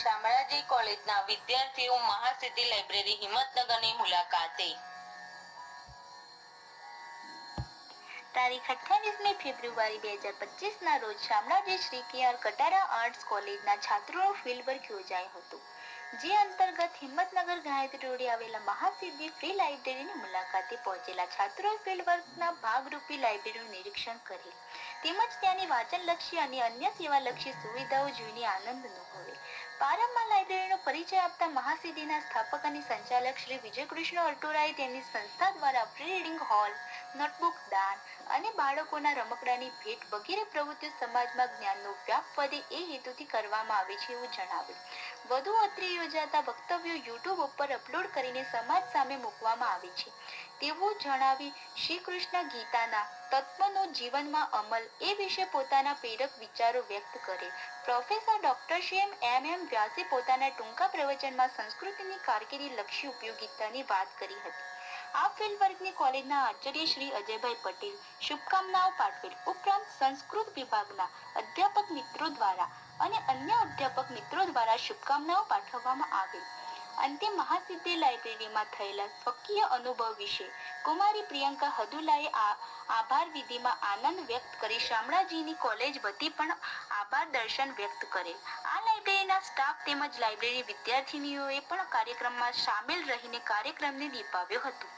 શામળાજી કોલેજના વિદ્યાર્થીઓ મહાસિદ્ધિ લાઇબ્રેરી હિંમતનગરની મુલાકાતે. તારીખ અઠ્યાવીસમી ફેબ્રુઆરી બે હજાર પચીસના રોજ શામળાજી શ્રી કે આર કટારા આર્ટ્સ કોલેજના છાત્રોનું ફિલ્ડ વર્ક યોજાયું હતું, જે અંતર્ગત હિંમતનગર ગાયત્રી રોડે આવેલા મહાસિદ્ધિ ફ્રી લાઇબ્રેરીની મુલાકાતે પહોંચેલા છાત્રોએ ફિલ્ડ વર્કના ભાગરૂપી લાઇબ્રેરીનું નિરીક્ષણ કરેલ તેમજ ત્યાંની વાંચનલક્ષી અને અન્ય સેવાલક્ષી સુવિધાઓ જોઈને આનંદ અનુભવે. પારમમાં લાઇબ્રેરીનો પરિચય આપતા મહાસિદ્ધિના સ્થાપક અને સંચાલક શ્રી વિજયકૃષ્ણ અર્ટોરાએ તેમની સંસ્થા દ્વારા પ્રી રીડિંગ હોલ, નોટબુક, દાન અને બાળકોના રમકડાની ભેટ વગેરે પ્રવૃત્તિઓ સમાજમાં જ્ઞાનનો વ્યાપ વધે એ હેતુથી કરવામાં આવે છે એવું જણાવ્યું. વધુ અત્રે યોજાતા વક્તવ્યો યુટ્યુબ ઉપર અપલોડ કરીને સમાજ સામે મૂકવામાં આવે છે. તેવું જણાવી શ્રી કૃષ્ણ ગીતાના તત્વનો જીવનમાં અમલ એ વિશે પોતાના પ્રેરક વિચારો વ્યક્ત કરે. Professor doctor Shri M M વ્યાસે પોતાના ટૂંકા પ્રવચનમાં સંસ્કૃતિની કારકિર્દી લક્ષી ઉપયોગિતાની વાત કરી હતી. આ ફિલ્ડ વર્ગની કોલેજના આચાર્ય શ્રી અજયભાઈ પટેલ, શુભકામનાઓ પાઠવેલ ઉપરાંત સંસ્કૃત વિભાગના અધ્યાપક મિત્રો દ્વારા અને અન્ય અધ્યાપક મિત્રો દ્વારા શુભકામનાઓ પાઠવવામાં આવેલ. અંતે મહાસિદ્ધિ લાઇબ્રેરીમાં થયેલા સ્વકીય અનુભવ વિશે કુમારી પ્રિયંકા હદુલાએ આ આભાર વિધિમાં આનંદ વ્યક્ત કરી શામળાજીની કોલેજ વતી પણ આભાર દર્શન વ્યક્ત કરેલ આ લાઇબ્રેરીના સ્ટાફ તેમજ લાઇબ્રેરી વિદ્યાર્થીનીઓએ પણ કાર્યક્રમમાં સામેલ રહીને કાર્યક્રમને નિભાવ્યો હતો.